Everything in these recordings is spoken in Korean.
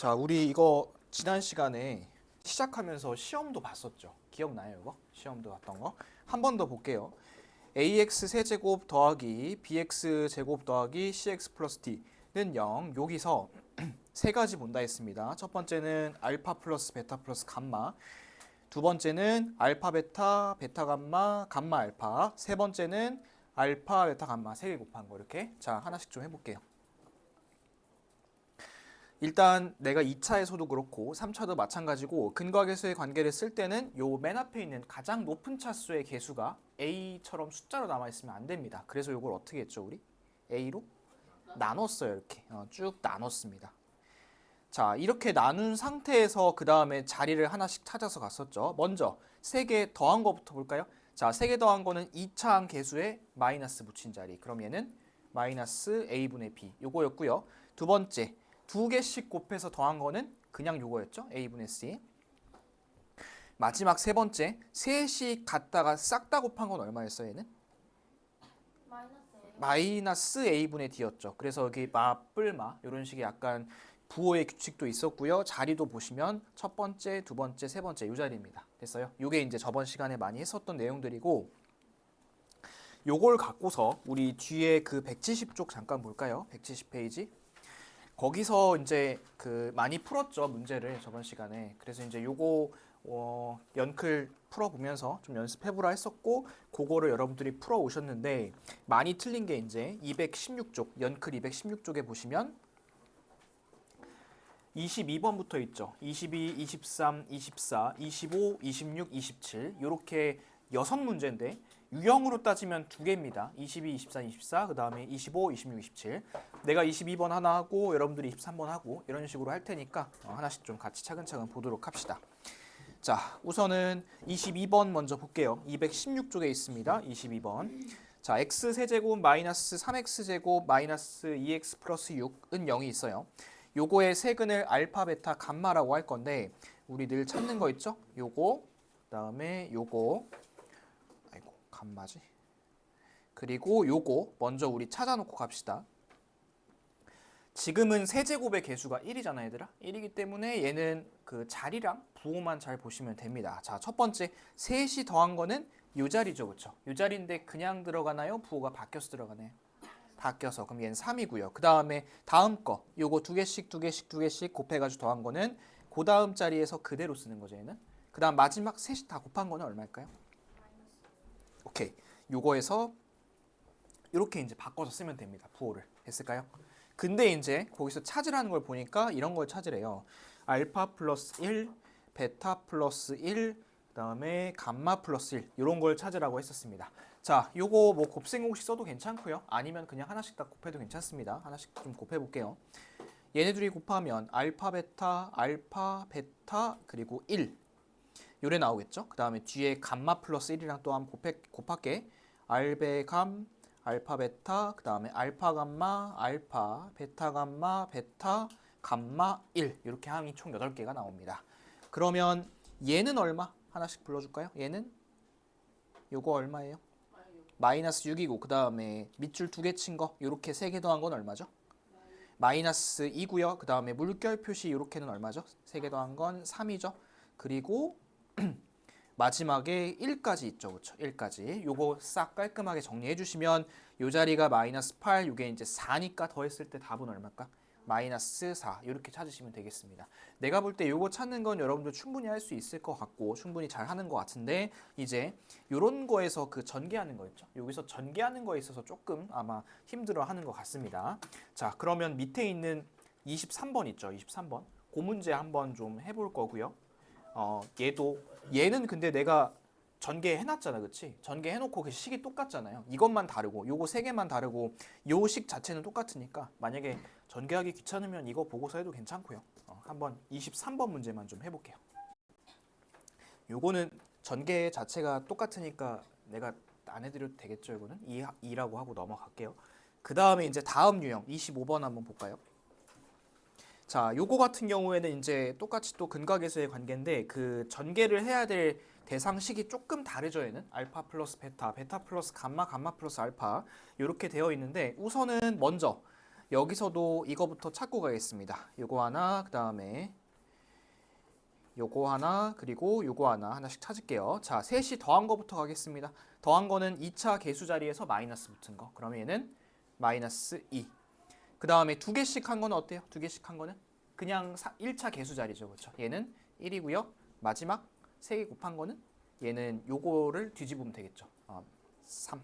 자, 우리 이거 지난 시간에 시작하면서 시험도 봤었죠. 기억나요, 이거? 시험도 봤던 거. 한 번 더 볼게요. ax 세제곱 더하기 bx 제곱 더하기 cx 플러스 d는 0. 여기서 세 가지 본다 했습니다. 첫 번째는 알파 플러스 베타 플러스 감마. 두 번째는 알파 베타 베타 감마 감마 알파. 세 번째는 알파 베타 감마 세 개 곱한 거 이렇게. 자, 하나씩 좀 해볼게요. 일단 내가 2차에서도 그렇고 3차도 마찬가지고 근과 계수의 관계를 쓸 때는 요 맨 앞에 있는 가장 높은 차수의 개수가 a처럼 숫자로 남아 있으면 안 됩니다. 그래서 요걸 어떻게 했죠, 우리? a로 나눴어요, 이렇게. 어, 쭉 나눴습니다. 자, 이렇게 나눈 상태에서 그 다음에 자리를 하나씩 찾아서 갔었죠. 먼저 세 개 더한 거부터 볼까요? 자, 세개 더한 거는 2차항 개수에 마이너스 붙인 자리. 그럼 얘는 마이너스 a분의 b 요거였고요. 두 번째 두 개씩 곱해서 더한 거는 그냥 요거였죠. a분의 c. 마지막 세 번째 셋이 갖다가 싹 다 곱한 건 얼마였어요, 얘는? 마이너스 마이너스 a분의 d였죠. 그래서 여기 마뿔마 이런 식의 약간 부호의 규칙도 있었고요. 자리도 보시면 첫 번째, 두 번째, 세 번째 이 자리입니다. 됐어요? 이게 이제 저번 시간에 많이 했었던 내용들이고 요걸 갖고서 우리 뒤에 그 170쪽 잠깐 볼까요? 170페이지. 거기서 이제 그 많이 풀었죠 문제를 저번 시간에. 그래서 이제 요거 어, 연클 풀어보면서 좀 연습해보라 했었고 그거를 여러분들이 풀어 오셨는데 많이 틀린 게 이제 216쪽 연클 216쪽에 보시면 22번부터 있죠. 22, 23, 24, 25, 26, 27 이렇게 여섯 문제인데 유형으로 따지면 두 개입니다. 22, 23, 24, 그 다음에 25, 26, 27. 내가 22번 하나 하고 여러분들이 23번 하고 이런 식으로 할 테니까 어, 하나씩 좀 같이 차근차근 보도록 합시다. 자, 우선은 22번 먼저 볼게요. 216쪽에 있습니다. 22번. 자, x 세제곱 마이너스 3x 제곱 마이너스 2x 플러스 6은 0이 있어요. 요거의 세근을 알파, 베타, 감마라고 할 건데 우리 늘 찾는 거 있죠? 요거, 그다음에 요거, 감마지. 그리고 요거 먼저 우리 찾아놓고 갑시다. 지금은 세제곱의 개수가 1이잖아, 얘들아. 1이기 때문에 얘는 그 자리랑 부호만 잘 보시면 됩니다. 자, 첫 번째 셋이 더한 거는 요 자리죠, 그렇죠? 요 자리인데 그냥 들어가나요? 부호가 바뀌어서 들어가나요? 바뀌어서 그럼 얘는 3이고요. 그 다음에 다음 거 요거 두 개씩 두 개씩 두 개씩 곱해가지고 더한 거는 그 다음 자리에서 그대로 쓰는 거죠 얘는. 그 다음 마지막 셋이 다 곱한 거는 얼마일까요? 오케이. 요거에서 이렇게 이제 바꿔서 쓰면 됩니다. 부호를 됐을까요? 근데 이제 거기서 찾으라는 걸 보니까 이런 걸 찾으래요. 알파 플러스 1, 베타 플러스 1, 그다음에 감마 플러스 1 이런 걸 찾으라고 했었습니다. 자, 요거 뭐 곱셈공식 써도 괜찮고요. 아니면 그냥 하나씩 다 곱해도 괜찮습니다. 하나씩 좀 곱해 볼게요. 얘네들이 곱하면 알파 베타, 알파 베타 그리고 1 요래 나오겠죠? 그 다음에 뒤에 감마 플러스 1이랑 또 한번 곱해 곱할게. 알베 감 알파 베타 그 다음에 알파 감마 알파 베타 감마 베타 감마 1 이렇게 항이 총 8개가 나옵니다. 그러면 얘는 얼마? 하나씩 불러 줄까요? 얘는 요거 얼마예요? 마이너스 6이고 그 다음에 밑줄 두 개 친 거 이렇게 세 개 더한 건 얼마죠? 마이너스 2고요. 그 다음에 물결 표시 이렇게는 얼마죠? 세 개 더한 건 3이죠. 그리고 마지막에 1까지 있죠. 그렇죠? 1까지. 요거 싹 깔끔하게 정리해 주시면 요 자리가 마이너스 8, 요게 이제 4니까 더했을 때 답은 얼마일까? 마이너스 4 이렇게 찾으시면 되겠습니다. 내가 볼 때 요거 찾는 건 여러분들 충분히 할 수 있을 것 같고 충분히 잘 하는 것 같은데 이제 요런 거에서 그 전개하는 거 있죠. 여기서 전개하는 거에 있어서 조금 아마 힘들어 하는 것 같습니다. 자 그러면 밑에 있는 23번 있죠. 23번. 그 문제 한번 좀 해볼 거고요. 어 얘도 얘는 근데 내가 전개 해놨잖아, 그렇지? 전개 해놓고 그 식이 똑같잖아요. 이것만 다르고 요거 세 개만 다르고 요 식 자체는 똑같으니까 만약에 전개하기 귀찮으면 이거 보고서 해도 괜찮고요. 어, 한번 23번 문제만 좀 해볼게요. 요거는 전개 자체가 똑같으니까 내가 안 해드려도 되겠죠, 이거는 2, 2라고 하고 넘어갈게요. 그 다음에 이제 다음 유형 25번 한번 볼까요? 자, 요거 같은 경우에는 이제 똑같이 또 근각에서의 관계인데 그 전개를 해야 될 대상식이 조금 다르죠 얘는 알파 플러스 베타, 베타 플러스 감마, 감마 플러스 알파 이렇게 되어 있는데 우선은 먼저 여기서도 이거부터 찾고 가겠습니다. 요거 하나, 그 다음에 요거 하나, 그리고 요거 하나 하나씩 찾을게요. 자, 셋이 더한 거부터 가겠습니다. 더한 거는 2차 개수 자리에서 마이너스 붙은 거. 그러면 얘는 마이너스 2. 그 다음에 두 개씩 한 거는 어때요? 두 개씩 한 거는 그냥 1차 개수 자리죠. 그렇죠? 얘는 1이고요. 마지막 세개 곱한 거는 얘는 요거를 뒤집으면 되겠죠. 어, 3.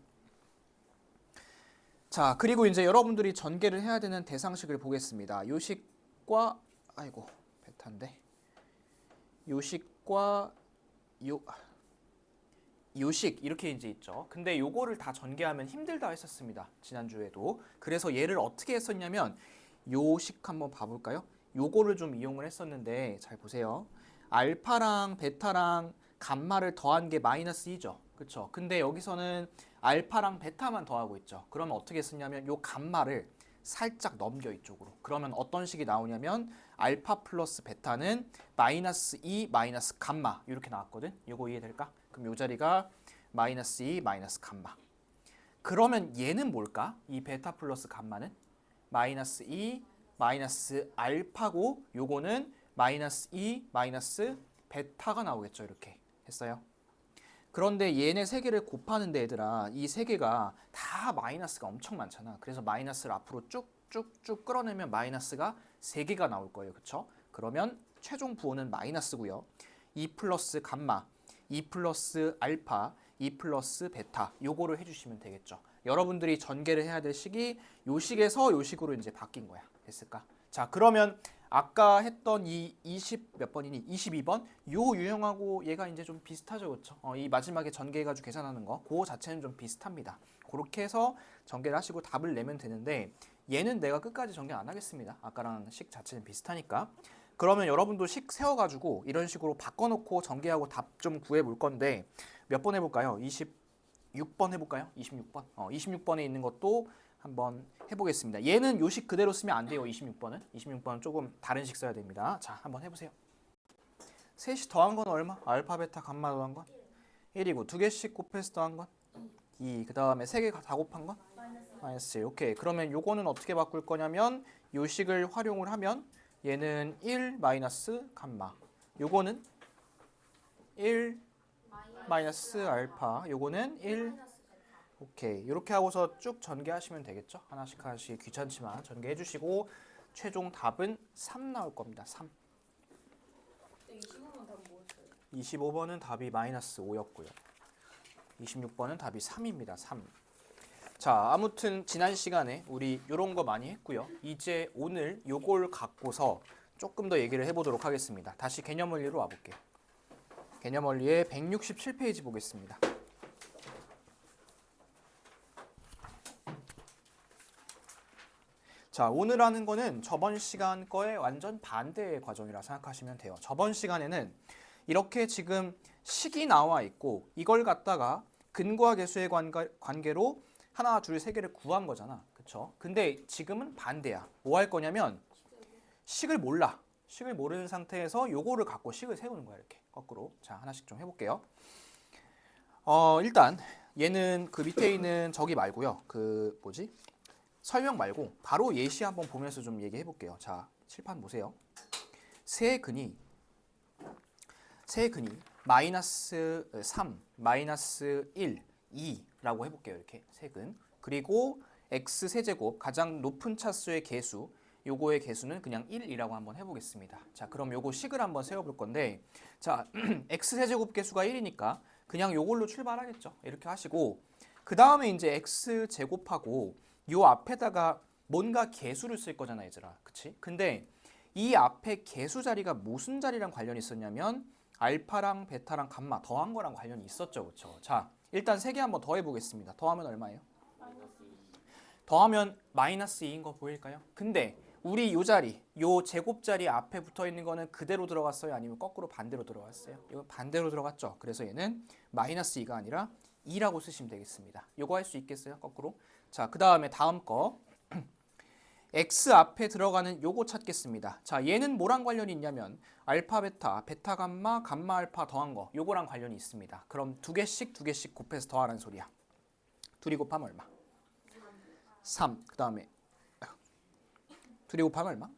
자, 그리고 이제 여러분들이 전개를 해야 되는 대상식을 보겠습니다. 요식과 아이고, 베타인데. 요식과 요 요식 이렇게 이제 있죠. 근데 요거를 다 전개하면 힘들다 했었습니다. 지난주에도. 그래서 얘를 어떻게 했었냐면 요식 한번 봐볼까요? 요거를 좀 이용을 했었는데 잘 보세요. 알파랑 베타랑 감마를 더한 게 마이너스 2죠. 그렇죠? 근데 여기서는 알파랑 베타만 더하고 있죠. 그러면 어떻게 쓰냐면 요 감마를 살짝 넘겨 이쪽으로. 그러면 어떤 식이 나오냐면 알파 플러스 베타는 마이너스 2 마이너스 감마 이렇게 나왔거든. 이거 이해될까? 그럼 요 자리가 마이너스 2 마이너스 감마. 그러면 얘는 뭘까? 이 베타 플러스 감마는 마이너스 2 마이너스 알파고 요거는 마이너스 2 마이너스 베타가 나오겠죠. 이렇게 했어요. 그런데 얘네 세 개를 곱하는데 얘들아 이 세 개가 다 마이너스가 엄청 많잖아. 그래서 마이너스를 앞으로 쭉쭉쭉 끌어내면 마이너스가 세 개가 나올 거예요. 그렇죠? 그러면 최종 부호는 마이너스고요. 2 플러스 감마, 2 플러스 알파, 2 플러스 베타 요거를 해주시면 되겠죠. 여러분들이 전개를 해야 될 식이 요 식에서 요 식으로 이제 바뀐 거야. 됐을까? 자 그러면 아까 했던 이 20 몇 번이니? 22번 요 유형하고 얘가 이제 좀 비슷하죠, 그렇죠? 어, 이 마지막에 전개해가지고 계산하는 거, 그거 자체는 좀 비슷합니다. 그렇게 해서 전개를 하시고 답을 내면 되는데 얘는 내가 끝까지 전개 안 하겠습니다. 아까랑 식 자체는 비슷하니까. 그러면 여러분도 식 세워가지고 이런 식으로 바꿔놓고 전개하고 답 좀 구해볼 건데 몇 번 해볼까요? 26번 해볼까요? 26번. 어, 26번에 있는 것도 한번 해보겠습니다. 얘는 요식 그대로 쓰면 안 돼요. 26번은. 26번은 조금 다른 식 써야 됩니다. 자, 한번 해보세요. 셋이 더한 건 얼마? 알파, 베타, 감마 더한 건? 1이고 두 개씩 곱해서 더한 건? 2. 그 다음에 세 개 다 곱한 건? 마이너스 1. 오케이. 그러면 요거는 어떻게 바꿀 거냐면 요식을 활용을 하면 얘는 1 마이너스 감마. 요거는 1 마이너스 알파. 요거는 1 오케이. 이렇게 하고서 쭉 전개하시면 되겠죠? 하나씩 하나씩 귀찮지만 전개해 주시고 최종 답은 3 나올 겁니다. 3. 25번 답 뭐였어요? 25번은 답이 마이너스 5였고요. 26번은 답이 3입니다. 3. 자, 아무튼 지난 시간에 우리 요런 거 많이 했고요. 이제 오늘 요걸 갖고서 조금 더 얘기를 해보도록 하겠습니다. 다시 개념 원리로 와볼게요. 개념 원리의 167페이지 보겠습니다. 자, 오늘 하는 거는 저번 시간 거에 완전 반대의 과정이라 생각하시면 돼요. 저번 시간에는 이렇게 지금 식이 나와 있고 이걸 갖다가 근과 계수의 관계, 관계로 하나, 둘, 세 개를 구한 거잖아. 그쵸? 근데 지금은 반대야. 뭐 할 거냐면 식을 몰라. 식을 모르는 상태에서 요거를 갖고 식을 세우는 거야. 이렇게 거꾸로. 자, 하나씩 좀 해볼게요. 어, 일단 얘는 그 밑에 있는 저기 말고요. 그 뭐지? 설명 말고 바로 예시 한번 보면서 좀 얘기해 볼게요. 자, 칠판 보세요. 세 근이 세 근이 마이너스 3, 마이너스 1, 2 라고 해볼게요. 이렇게 세 근. 그리고 x 세제곱 가장 높은 차수의 개수 요거의 개수는 그냥 1이라고 한번 해보겠습니다. 자, 그럼 요거 식을 한번 세워볼 건데 자, x 세제곱 개수가 1이니까 그냥 요걸로 출발하겠죠. 이렇게 하시고 그 다음에 이제 x 제곱하고 요 앞에다가 뭔가 개수를 쓸 거잖아, 얘들아. 그치? 근데 이 앞에 개수 자리가 무슨 자리랑 관련이 있었냐면 알파랑 베타랑 감마 더한 거랑 관련이 있었죠. 그렇죠? 자, 일단 세개 한번 더해 보겠습니다. 더하면 얼마예요? 마이너스 2. 더하면 마이너스 2인 거 보일까요? 근데 우리 요 자리, 요 제곱 자리 앞에 붙어 있는 거는 그대로 들어갔어요? 아니면 거꾸로 반대로 들어갔어요? 이거 반대로 들어갔죠. 그래서 얘는 마이너스 2가 아니라 2라고 쓰시면 되겠습니다. 요거 할 수 있겠어요? 거꾸로. 자, 그 다음에 다음 거. X 앞에 들어가는 요거 찾겠습니다. 자, 얘는 뭐랑 관련이 있냐면 알파 베타, 베타 감마, 감마 알파 더한 거 요거랑 관련이 있습니다. 그럼 두 개씩 두 개씩 곱해서 더하라는 소리야. 둘이 곱하면 얼마? 3. 그 다음에 둘이 곱하면 얼마?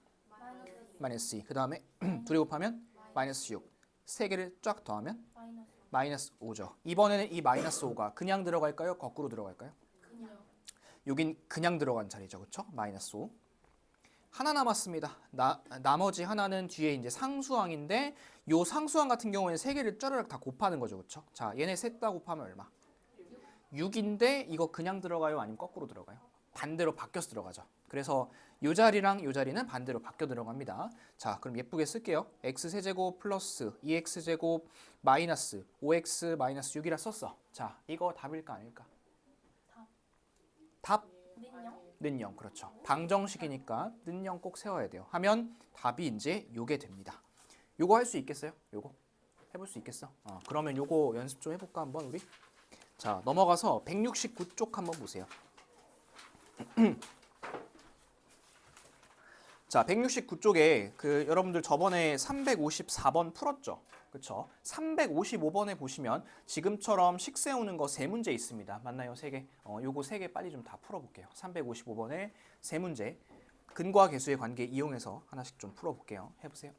마이너스 2. 그 다음에 둘이 곱하면 마이너스 6. 세 개를 쫙 더하면 마이너스 5죠. 이번에는 이 마이너스 5가 그냥 들어갈까요? 거꾸로 들어갈까요? 여긴 그냥 들어간 자리죠. 그렇죠? 마이너스 5. 하나 남았습니다. 나, 나머지 하나는 뒤에 이제 상수항인데 요 상수항 같은 경우에는 세 개를 쩌르륵 다 곱하는 거죠. 그렇죠? 자, 얘네 셋 다 곱하면 얼마? 6인데 이거 그냥 들어가요? 아니면 거꾸로 들어가요? 반대로 바뀌어서 들어가죠. 그래서 요 자리랑 요 자리는 반대로 바뀌어 들어갑니다. 자, 그럼 예쁘게 쓸게요. x 세제곱 플러스 2x 제곱 마이너스 5x 마이너스 6이라 썼어. 자, 이거 답일까 아닐까? 답? 는 0. 그렇죠. 방정식이니까 는0꼭 세워야 돼요. 하면 답이 이제 요게 됩니다. 요거 할 수 있겠어요? 요거 해볼 수 있겠어? 어, 그러면 요거 연습 좀 해볼까 한번 우리? 자 넘어가서 169쪽 한번 보세요. 자 169쪽에 그 여러분들 저번에 354번 풀었죠? 그렇죠? 355번에 보시면 지금처럼 식 세우는 거 세 문제 있습니다. 맞나요? 세 개. 어, 요거 세 개 빨리 좀 다 풀어 볼게요. 355번에 세 문제. 근과 계수의 관계 이용해서 하나씩 좀 풀어 볼게요. 해 보세요.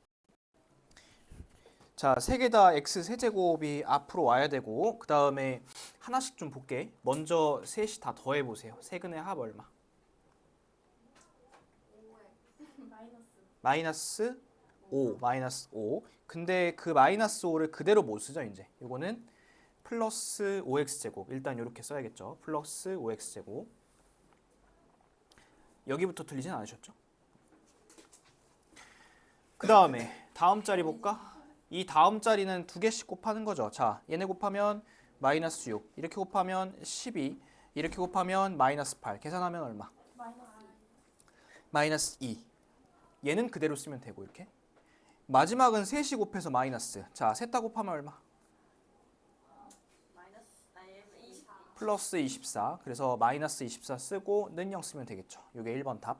자, 세 개 다 x 세제곱이 앞으로 와야 되고 그 다음에 하나씩 좀 볼게. 먼저 셋이 다 더해 보세요. 세근의 합 얼마? 마이너스 5, 마이너스 5. 근데 그 마이너스 5를 그대로 못 쓰죠, 이제. 이거는 플러스 5x 제곱. 일단 이렇게 써야겠죠. 플러스 5x 제곱. 여기부터 틀리진 않으셨죠? 그 다음에 다음 자리 볼까? 이 다음 자리는 두 개씩 곱하는 거죠. 자, 얘네 곱하면 마이너스 6, 이렇게 곱하면 12, 이렇게 곱하면 마이너스 8. 계산하면 얼마? 마이너스 2. 얘는 그대로 쓰면 되고 이렇게. 마지막은 셋이 곱해서 마이너스. 자, 셋 다 곱하면 얼마? 플러스 24. 그래서 마이너스 24 쓰고 는 0 쓰면 되겠죠. 이게 1번 답.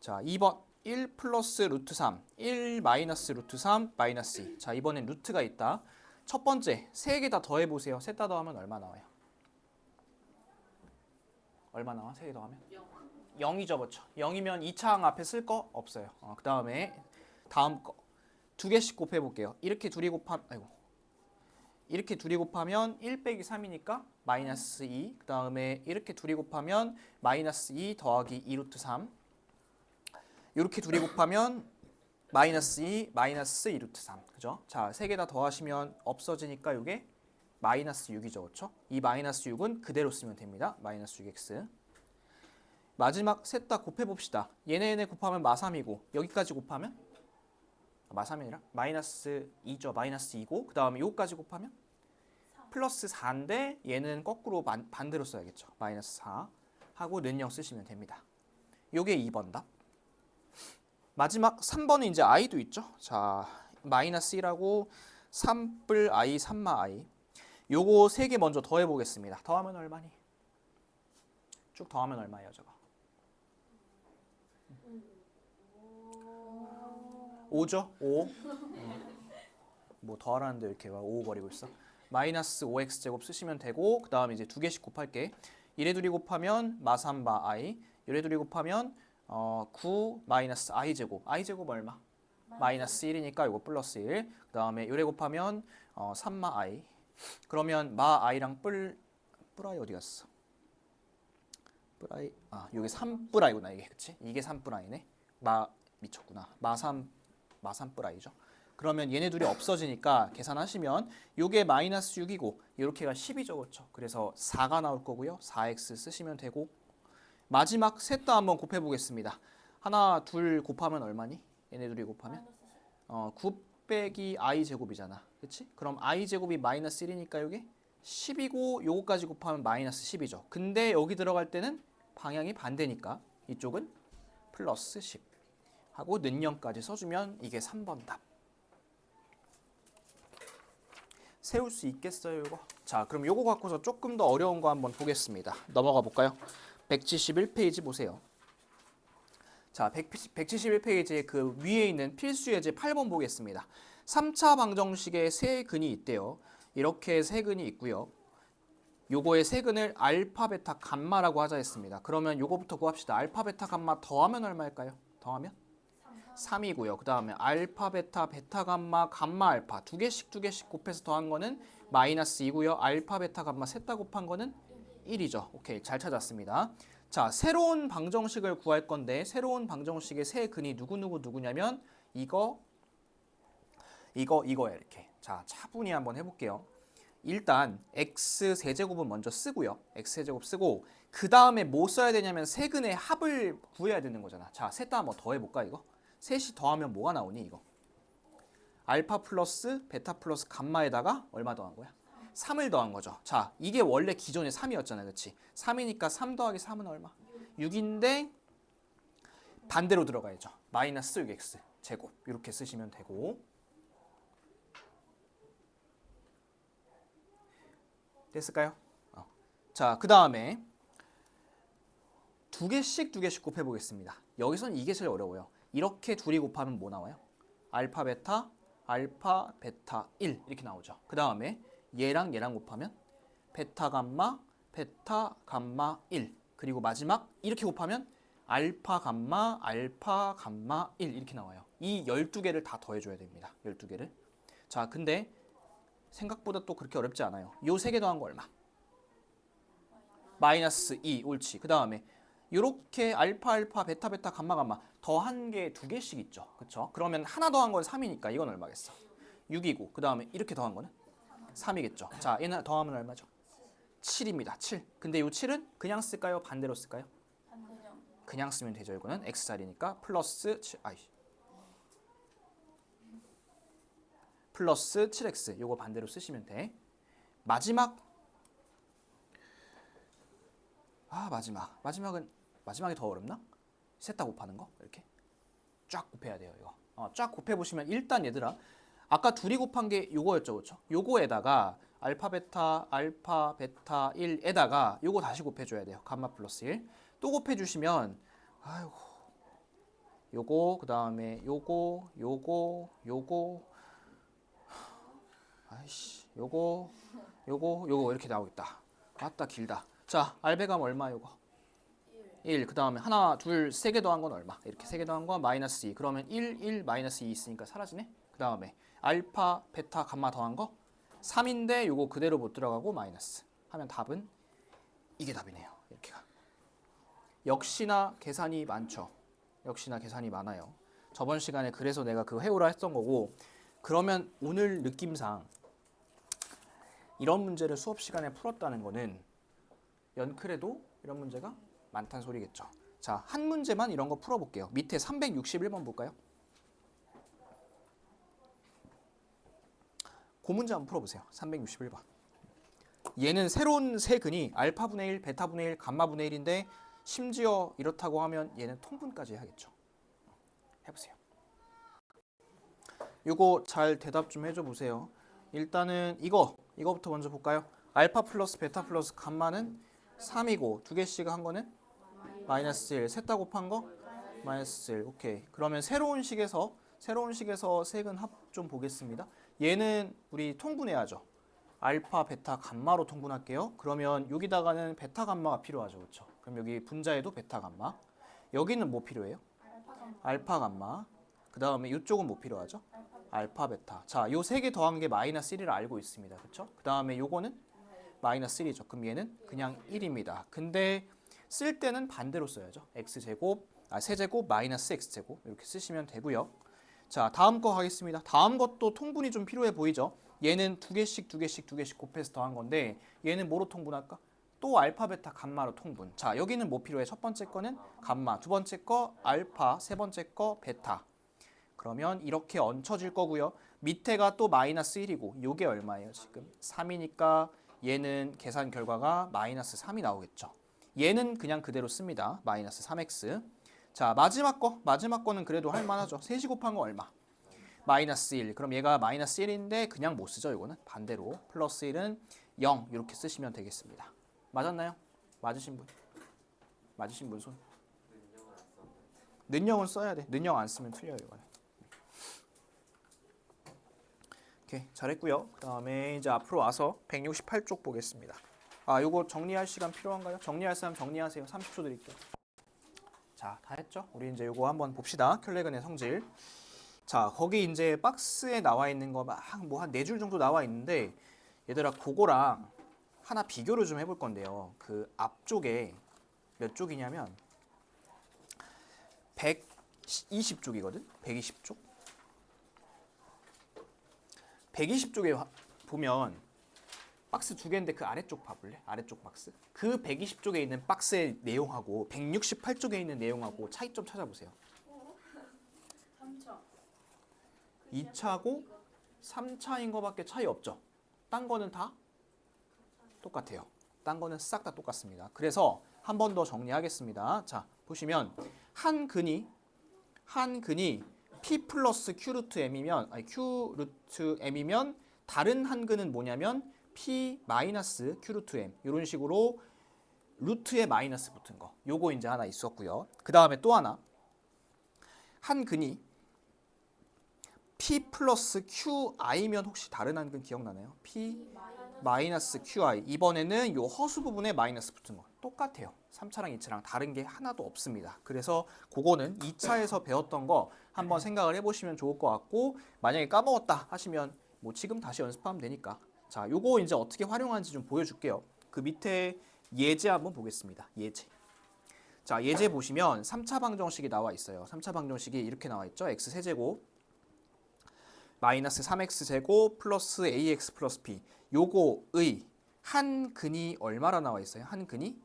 자, 2번 1 플러스 루트 3, 1 마이너스 루트 3 마이너스 2. 자, 이번엔 루트가 있다. 첫 번째, 세 개 다 더해 보세요. 셋 다 더하면 얼마 나와요? 얼마 나와? 세 개 더하면? 0 이죠, 그렇죠? 0이면 2차항 앞에 쓸 거 없어요. 어, 그 다음에 다음 거 두 개씩 곱해 볼게요. 이렇게 둘이 곱하, 아이고, 이렇게 둘이 곱하면 1 빼기 3이니까 마이너스 2. 그 다음에 이렇게 둘이 곱하면 마이너스 2 더하기 2 루트 3. 이렇게 둘이 곱하면 마이너스 2 마이너스 2 루트 3. 그죠? 자, 세 개 다 더하시면 없어지니까 이게 마이너스 6이죠, 그렇죠? 이 마이너스 6은 그대로 쓰면 됩니다. 마이너스 6x. 마지막 셋 다 곱해 봅시다. 얘네 얘네 곱하면 마3이고 여기까지 곱하면 마3이라 마이너스 2죠. 마이너스 2고 그 다음에 요까지 곱하면 플러스 4인데 얘는 거꾸로 반, 반대로 써야겠죠. 마이너스 4 하고 는영 쓰시면 됩니다. 요게 2번 답. 마지막 3번은 이제 i도 있죠. 자 마이너스 1하고 3뿔 i 3마 i 요거 세개 먼저 더해 보겠습니다. 더하면 얼마니? 쭉 더하면 얼마예요, 저거? 5죠? 5. 뭐 더하라는데 이렇게 막5 버리고 있어. 마이너스 5x 제곱 쓰시면 되고 그 다음에 이제 두 개씩 곱할게. 1에 둘이 곱하면 마3바 i 1에 둘이 곱하면 어, 9 마이너스 i 제곱 i 제곱 얼마? 마이너스 1이니까 이거 플러스 1. 그 다음에 1에 곱하면 어, 3마 i 그러면 마 i랑 뿔 뿔아이 어디 갔어? 뿔아이 아 여기 3뿔아이구나 이게 그치? 이게 3뿔아이네 마 미쳤구나 마3 마3 뿔아이죠 그러면 얘네 둘이 없어지니까 계산하시면 요게 마이너스 6이고 이렇게가 10이죠 그렇죠 그래서 4가 나올 거고요 4x 쓰시면 되고 마지막 셋 다 한번 곱해 보겠습니다 하나 둘 곱하면 얼마니? 얘네 둘이 곱하면 어, 9 빼기 i 제곱이잖아. 그치? 그럼 i 제곱이 마이너스 1이니까 여기 10이고 요거까지 곱하면 마이너스 10이죠. 근데 여기 들어갈 때는 방향이 반대니까 이쪽은 플러스 10 하고 는영까지 써주면 이게 3번 답. 세울 수 있겠어요, 이거? 자, 그럼 요거 갖고서 조금 더 어려운 거 한번 보겠습니다. 넘어가 볼까요? 171페이지 보세요. 자, 171페이지의 그 위에 있는 필수 예제 8번 보겠습니다. 3차 방정식에 세 근이 있대요. 이렇게 세 근이 있고요. 요거의 세 근을 알파, 베타, 감마라고 하자 했습니다. 그러면 요거부터 구합시다. 알파, 베타, 감마 더하면 얼마일까요? 더하면 3이고요. 그 다음에 알파, 베타, 베타, 감마, 감마, 알파 두 개씩 두 개씩 곱해서 더한 거는 마이너스 2고요. 알파, 베타, 감마 셋 다 곱한 거는 1이죠. 오케이, 잘 찾았습니다. 자, 새로운 방정식을 구할 건데 새로운 방정식의 세 근이 누구누구 누구냐면 이거, 이거, 이거야 이렇게. 자, 차분히 한번 해볼게요. 일단 x 세제곱은 먼저 쓰고요. x 세제곱 쓰고 그 다음에 뭐 써야 되냐면 세근의 합을 구해야 되는 거잖아. 자, 셋 다 한번 더 해볼까 이거? 셋이 더하면 뭐가 나오니 이거? 알파 플러스 베타 플러스 감마에다가 얼마 더한 거야? 3을 더한 거죠. 자, 이게 원래 기존에 3이었잖아. 그치? 3이니까 3 더하기 3은 얼마? 6인데 반대로 들어가야죠. 마이너스 6x 제곱 이렇게 쓰시면 되고 됐을까요? 어. 자, 그 다음에 두 개씩 두 개씩 곱해 보겠습니다. 여기선 이게 제일 어려워요. 이렇게 둘이 곱하면 뭐 나와요? 알파 베타 알파 베타 1 이렇게 나오죠. 그 다음에 얘랑 얘랑 곱하면 베타 감마 베타 감마 1 그리고 마지막 이렇게 곱하면 알파 감마 알파 감마 1 이렇게 나와요. 이 12개를 다 더해줘야 됩니다. 12개를. 자, 근데 생각보다 또 그렇게 어렵지 않아요. 요세개 더한 거 얼마? 마이너스 2 옳지. 그 다음에 이렇게 알파 알파 베타 베타 감마 감마 더한 게 두 개씩 있죠. 그렇죠? 그러면 하나 더한 건 3이니까 이건 얼마겠어? 6이고 그 다음에 이렇게 더한 거는 3이겠죠. 자 얘는 더하면 얼마죠? 7입니다. 7. 근데 이 7은 그냥 쓸까요? 반대로 쓸까요? 그냥 쓰면 되죠. 이거는 x자리니까 플러스 7 아이 플러스 7x 요거 반대로 쓰시면 돼. 마지막 아 마지막 마지막은 마지막이 더 어렵나? 셋 다 곱하는 거 이렇게 쫙 곱해야 돼요 이거. 어, 쫙 곱해 보시면 일단 얘들아 아까 둘이 곱한 게 요거였죠, 그렇죠? 요거에다가 알파 베타 알파 베타 1에다가 요거 다시 곱해줘야 돼요. 감마 플러스 1. 또 곱해주시면 아이고 요거 그 다음에 요거 요거 요거 아이씨 요거 요거 요거 이렇게 나오겠다. 맞다 길다. 자 알베감 얼마 요거? 1. 그 다음에 하나 둘 세 개 더한 건 얼마? 이렇게 세 개 더한 건 마이너스 2. 그러면 1 1 마이너스 2 있으니까 사라지네. 그 다음에 알파 베타 감마 더한 거 3인데 요거 그대로 못 들어가고 마이너스 하면 답은 이게 답이네요. 이렇게 가. 역시나 계산이 많죠. 역시나 계산이 많아요. 저번 시간에 그래서 내가 그 해오라 했던 거고 그러면 오늘 느낌상 이런 문제를 수업 시간에 풀었다는 거는 연클에도 이런 문제가 많다는 소리겠죠. 자, 한 문제만 이런 거 풀어볼게요. 밑에 361번 볼까요? 그 문제 한번 풀어보세요. 361번. 얘는 새로운 세 근이 알파분의 1, 베타분의 1, 감마분의 1인데 심지어 이렇다고 하면 얘는 통분까지 해야겠죠. 해보세요. 이거 잘 대답 좀 해줘 보세요. 일단은 이거 이거부터 먼저 볼까요? 알파 플러스 베타 플러스 감마는 3이고 두 개씩 한 거는 마이너스 1. 셋 다 곱한 거 마이너스 1. 오케이. 그러면 새로운 식에서 새로운 식에서 색은 합 좀 보겠습니다. 얘는 우리 통분해야죠. 알파, 베타, 감마로 통분할게요. 그러면 여기다가는 베타 감마가 필요하죠. 그렇죠? 그럼 여기 분자에도 베타 감마. 여기는 뭐 필요해요? 알파 감마. 그 다음에 이쪽은 뭐 필요하죠? 알파 베타. 자, 요 세 개 더한 게 마이너스 1이라 알고 있습니다. 그렇죠? 그 다음에 요거는 마이너스 1이죠. 그럼 얘는 그냥 1입니다. 근데 쓸 때는 반대로 써야죠. x 제곱 아 세제곱 마이너스 x 제곱 이렇게 쓰시면 되고요. 자, 다음 거 가겠습니다. 다음 것도 통분이 좀 필요해 보이죠? 얘는 두 개씩 두 개씩 두 개씩 곱해서 더한 건데 얘는 뭐로 통분할까? 또 알파 베타 감마로 통분. 자, 여기는 뭐 필요해? 첫 번째 거는 감마, 두 번째 거 알파, 세 번째 거 베타. 그러면 이렇게 얹혀질 거고요. 밑에가 또 마이너스 1이고 요게 얼마예요? 지금 3이니까 얘는 계산 결과가 마이너스 3이 나오겠죠. 얘는 그냥 그대로 씁니다. 마이너스 3x. 자 마지막 거 마지막 거는 그래도 할 만하죠. 3시 곱한 거 얼마? 마이너스 1. 그럼 얘가 마이너스 1인데 그냥 못 쓰죠. 이거는 반대로 플러스 1은 0 이렇게 쓰시면 되겠습니다. 맞았나요? 맞으신 분? 맞으신 분 손? 는영은 써야 돼. 는영 안 쓰면 틀려요 이거는. 오케이 잘했고요. 그 다음에 이제 앞으로 와서 168쪽 보겠습니다. 아, 요거 정리할 시간 필요한가요? 정리할 사람 정리하세요. 30초 드릴게요. 자, 다 했죠? 우리 이제 요거 한번 봅시다. 켤레근의 성질. 자, 거기 이제 박스에 나와 있는 거 막 뭐 한 네 줄 정도 나와 있는데 얘들아 그거랑 하나 비교를 좀 해볼 건데요. 그 앞쪽에 몇 쪽이냐면 120쪽이거든. 120쪽. 120쪽에 보면 박스 두 개인데 그 아래쪽 봐볼래? 아래쪽 박스. 그 120쪽에 있는 박스의 내용하고 168쪽에 있는 내용하고 차이점 찾아보세요. 3차. 2차고 3차인 거밖에 차이 없죠. 딴 거는 다 똑같아요. 딴 거는 싹 다 똑같습니다. 그래서 한 번 더 정리하겠습니다. 자, 보시면 한 근이 한 근이 p 플러스 q 루트 m이면 아니 q 루트 m이면 다른 한 근은 뭐냐면 p 마이너스 q 루트 m 이런 식으로 루트에 마이너스 붙은 거. 요거 이제 하나 있었고요. 그 다음에 또 하나 한 근이 p 플러스 qi면 혹시 다른 한 근 기억나나요? p 마이너스 qi 이번에는 요 허수 부분에 마이너스 붙은 거 똑같아요. 3차랑 2차랑 다른 게 하나도 없습니다. 그래서 그거는 2차에서 배웠던 거 한번 생각을 해보시면 좋을 것 같고 만약에 까먹었다 하시면 뭐 지금 다시 연습하면 되니까 자 요거 이제 어떻게 활용하는지 좀 보여줄게요. 그 밑에 예제 한번 보겠습니다. 예제 자 예제 보시면 3차 방정식이 나와 있어요. 3차 방정식이 이렇게 나와 있죠. x 세제곱 마이너스 3x 제곱 플러스 ax 플러스 b 요거의 한 근이 얼마나 나와 있어요? 한 근이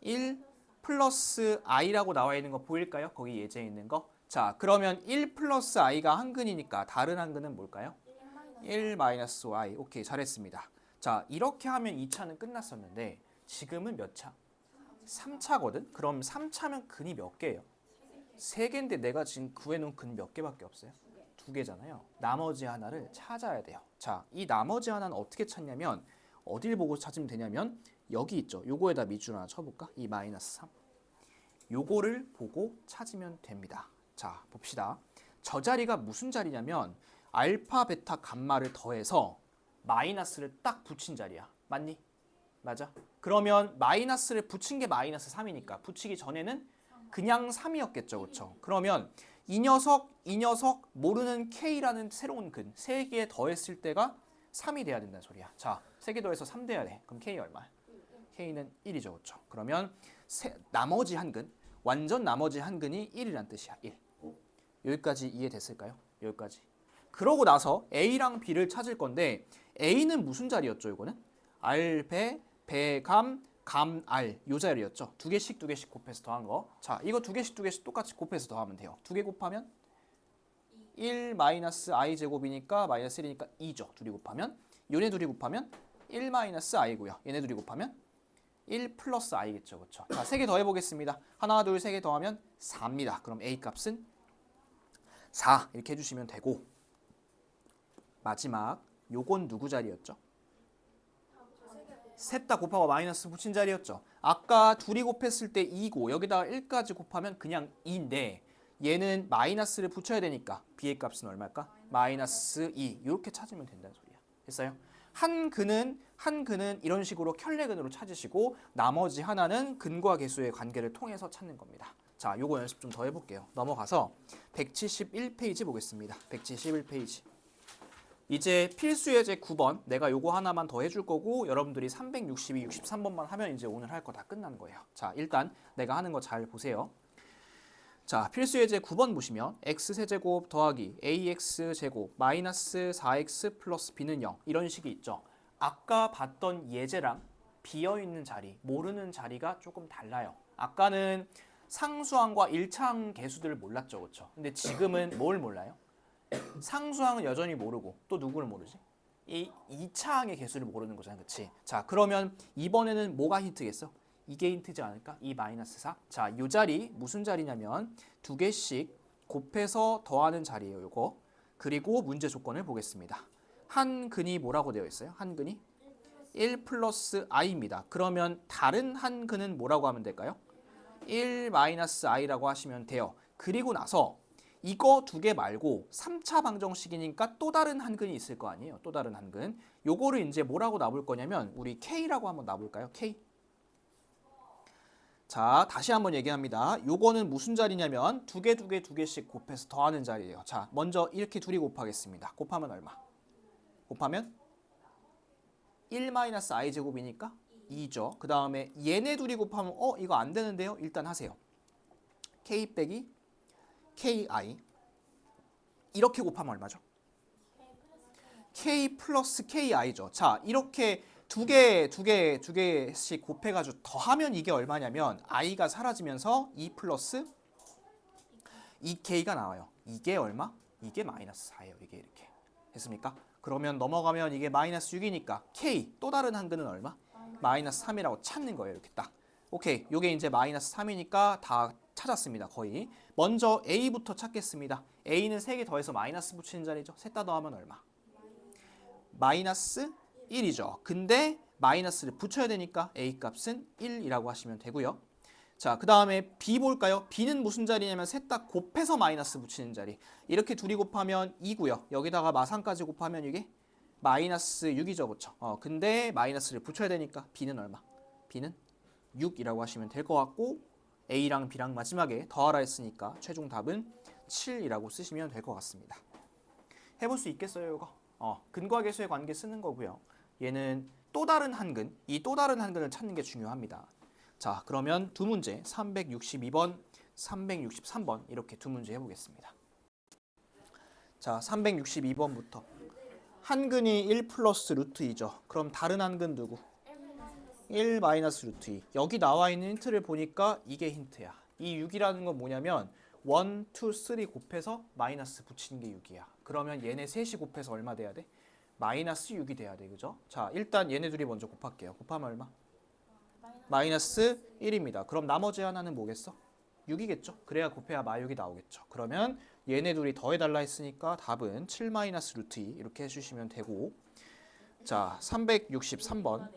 1 플러스 i라고 나와 있는 거 보일까요? 거기 예제에 있는 거. 자, 그러면 1 플러스 i가 한 근이니까 다른 한 근은 뭘까요? 1 마이너스 y. 오케이, 잘했습니다. 자, 이렇게 하면 2차는 끝났었는데 지금은 몇 차? 3차거든. 그럼 3차면 근이 몇 개예요? 세 개인데 내가 지금 구해놓은 근 몇 개밖에 없어요? 두 개잖아요. 나머지 하나를 찾아야 돼요. 자, 이 나머지 하나는 어떻게 찾냐면 어딜 보고 찾으면 되냐면 여기 있죠. 요거에다 밑줄 하나 쳐볼까? 이 마이너스 3. 요거를 보고 찾으면 됩니다. 자, 봅시다. 저 자리가 무슨 자리냐면 알파, 베타, 감마를 더해서 마이너스를 딱 붙인 자리야. 맞니? 맞아? 그러면 마이너스를 붙인 게 마이너스 3이니까 붙이기 전에는 그냥 3이었겠죠. 그렇죠? 그러면 이 녀석, 이 녀석 모르는 K라는 새로운 근 세 개 더했을 때가 3이 돼야 된다는 소리야. 자, 세 개 더해서 3 돼야 돼. 그럼 K 얼마? K는 1이죠. 그렇죠? 그러면 세, 나머지 한 근, 완전 나머지 한 근이 1이란 뜻이야. 1. 여기까지 이해됐을까요? 여기까지. 그러고 나서 A랑 B를 찾을 건데 A는 무슨 자리였죠, 이거는? 알 배, 배 감, 감, 알. 요 자리였죠. 두 개씩 두 개씩 곱해서 더한 거. 자, 이거 두 개씩 두 개씩 똑같이 곱해서 더하면 돼요. 두 개 곱하면 1 마이너스 i 제곱이니까 마이너스 1이니까 2죠. 둘이 곱하면 얘네 둘이 곱하면 1 마이너스 i고요. 얘네 둘이 곱하면 1 플러스 i겠죠. 그렇죠? 자, 세 개 더해 보겠습니다. 하나, 둘, 세 개 더하면 4입니다. 그럼 a 값은 4 이렇게 해 주시면 되고 마지막 요건 누구 자리였죠? 셋 다 곱하고 마이너스 붙인 자리였죠. 아까 둘이 곱했을 때 2고 여기다가 1까지 곱하면 그냥 2인데 얘는 마이너스를 붙여야 되니까 b의 값은 얼마일까? 마이너스 2 이렇게 찾으면 된다는 소리야. 됐어요? 한 근은 한 근은 이런 식으로 켤레근으로 찾으시고 나머지 하나는 근과 계수의 관계를 통해서 찾는 겁니다. 자, 요거 연습 좀 더 해볼게요. 넘어가서 171페이지 보겠습니다. 171페이지. 이제 필수 예제 9번 내가 요거 하나만 더 해줄 거고 여러분들이 362, 63번만 하면 이제 오늘 할 거 다 끝나는 거예요. 자 일단 내가 하는 거 잘 보세요. 자 필수 예제 9번 보시면 x 세제곱 더하기 ax 제곱 마이너스 4x 플러스 b는 0 이런 식이 있죠. 아까 봤던 예제랑 비어있는 자리 모르는 자리가 조금 달라요. 아까는 상수항과 일차항 개수들을 몰랐죠, 그렇죠? 근데 지금은 뭘 몰라요? 상수항은 여전히 모르고 또 누구를 모르지? 이 2차항의 개수를 모르는 거잖아. 그치? 자, 그러면 이번에는 뭐가 힌트겠어? 이게 힌트지 않을까? 이 마이너스 4. 자, 요 자리 무슨 자리냐면 두 개씩 곱해서 더하는 자리예요, 요거. 그리고 문제 조건을 보겠습니다. 한 근이 뭐라고 되어 있어요? 한 근이 1 플러스 i입니다. 그러면 다른 한 근은 뭐라고 하면 될까요? 1 마이너스 i라고 하시면 돼요. 그리고 나서 이거 두 개 말고 3차 방정식이니까 또 다른 한근이 있을 거 아니에요. 또 다른 한근. 요거를 이제 뭐라고 놔볼 거냐면 우리 K라고 한번 놔볼까요? K. 자, 다시 한번 얘기합니다. 요거는 무슨 자리냐면 두 개, 두 개, 두 개씩 곱해서 더하는 자리예요. 자, 먼저 이렇게 둘이 곱하겠습니다. 곱하면 얼마? 곱하면 1-i 제곱이니까 2죠. 그 다음에 얘네 둘이 곱하면 어 이거 안 되는데요. 일단 하세요. k 빼기 ki 이렇게 곱하면 얼마죠? k 플러스 ki죠. 자 이렇게 두 개, 두 개, 두 개씩 곱해가지고 더하면 이게 얼마냐면 i가 사라지면서 2 플러스 2k가 나와요. 이게 얼마? 이게 마이너스 4예요. 이게 이렇게 했습니까? 그러면 넘어가면 이게 마이너스 6이니까 k 또 다른 한근은 얼마? 마이너스 3이라고 찾는 거예요. 이렇게 딱. 오케이. 요게 이제 마이너스 3이니까 다 찾았습니다. 거의. 먼저 a부터 찾겠습니다. a는 3개 더해서 마이너스 붙이는 자리죠. 셋 다 더하면 얼마? 마이너스 1이죠. 근데 마이너스를 붙여야 되니까 a 값은 1이라고 하시면 되고요. 자, 그 다음에 b 볼까요? b는 무슨 자리냐면 셋 다 곱해서 마이너스 붙이는 자리. 이렇게 둘이 곱하면 2고요. 여기다가 마상까지 곱하면 이게 마이너스 6이죠, 그쵸? 어, 근데 마이너스를 붙여야 되니까 b는 얼마? b는 6이라고 하시면 될 것 같고 a랑 b랑 마지막에 더하라 했으니까 최종 답은 7이라고 쓰시면 될 것 같습니다. 해볼 수 있겠어요, 이거? 어, 근과 계수의 관계 쓰는 거고요. 얘는 또 다른 한근, 이 또 다른 한근을 찾는 게 중요합니다. 자, 그러면 두 문제 362번, 363번 이렇게 두 문제 해보겠습니다. 자, 362번부터 한근이 1 플러스 루트 2죠. 그럼 다른 한근 누구? 1 마이너스 루트 2. 여기 나와 있는 힌트를 보니까 이게 힌트야. 이 6이라는 건 뭐냐면 1, 2, 3 곱해서 마이너스 붙이는 게 6이야. 그러면 얘네 셋이 곱해서 얼마 돼야 돼? 마이너스 6이 돼야 돼. 그죠? 자, 일단 얘네 둘이 먼저 곱할게요. 곱하면 얼마? 마이너스 1입니다. 그럼 나머지 하나는 뭐겠어? 6이겠죠? 그래야 곱해야 마육이 나오겠죠. 그러면 얘네 둘이 더해달라 했으니까 답은 7 마이너스 루트 2 이렇게 해주시면 되고 자 363번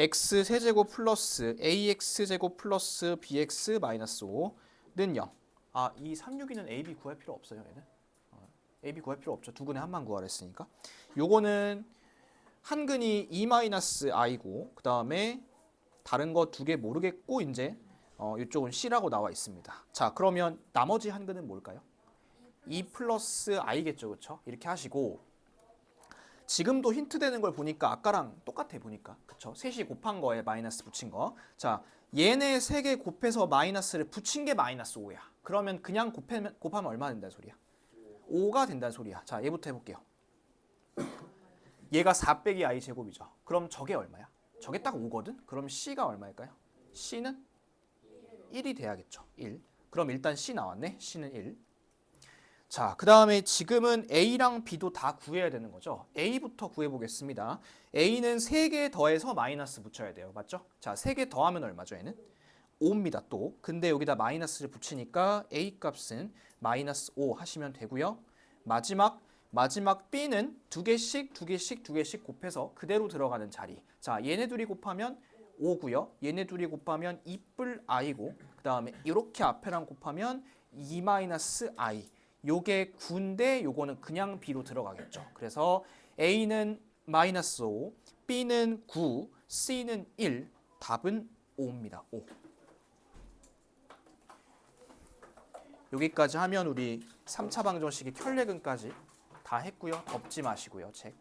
x 세제곱 플러스 ax 제곱 플러스 bx 마이너스 5는 0. 아, 이 362는 a, b 구할 필요 없어요, 얘는. 어, a, b 구할 필요 없죠. 두 근에 한만 구하랬으니까. 요거는 한 근이 2 마이너스 i고 그다음에 다른 거 두 개 모르겠고 이제 어, 이쪽은 c라고 나와 있습니다. 자, 그러면 나머지 한 근은 뭘까요? 2 플러스 i겠죠, 그렇죠? 이렇게 하시고 지금도 힌트 되는 걸 보니까 아까랑 똑같아 보니까. 그쵸? 셋이 곱한 거에 마이너스 붙인 거 자 얘네 세 개 곱해서 마이너스를 붙인 게 마이너스 5야. 그러면 그냥 곱하면, 곱하면 얼마 된다는 소리야? 5가 된다는 소리야. 자 얘부터 해볼게요. 얘가 4 빼기 i 제곱이죠. 그럼 저게 얼마야? 저게 딱 5거든? 그럼 c가 얼마일까요? C는 1이 돼야겠죠. 1 그럼 일단 c 나왔네. C는 1 자, 그 다음에 지금은 A랑 B도 다 구해야 되는 거죠. A부터 구해보겠습니다. A는 3개 더해서 마이너스 붙여야 돼요. 맞죠? 자, 3개 더하면 얼마죠, 얘는? 5입니다, 또. 근데 여기다 마이너스를 붙이니까 A 값은 마이너스 5 하시면 되고요. 마지막, 마지막 B는 두 개씩, 두 개씩, 두 개씩 곱해서 그대로 들어가는 자리. 자, 얘네 둘이 곱하면 5고요. 얘네 둘이 곱하면 2뿔 I고, 그 다음에 이렇게 앞에랑 곱하면 2 마이너스 I. 요게 9인데 요거는 그냥 B로 들어가겠죠. 그래서 A는 마이너스 5, B는 9, C는 1, 답은 5입니다. 5. 여기까지 하면 우리 3차 방정식의 켤레근까지 다 했고요. 덮지 마시고요. 책.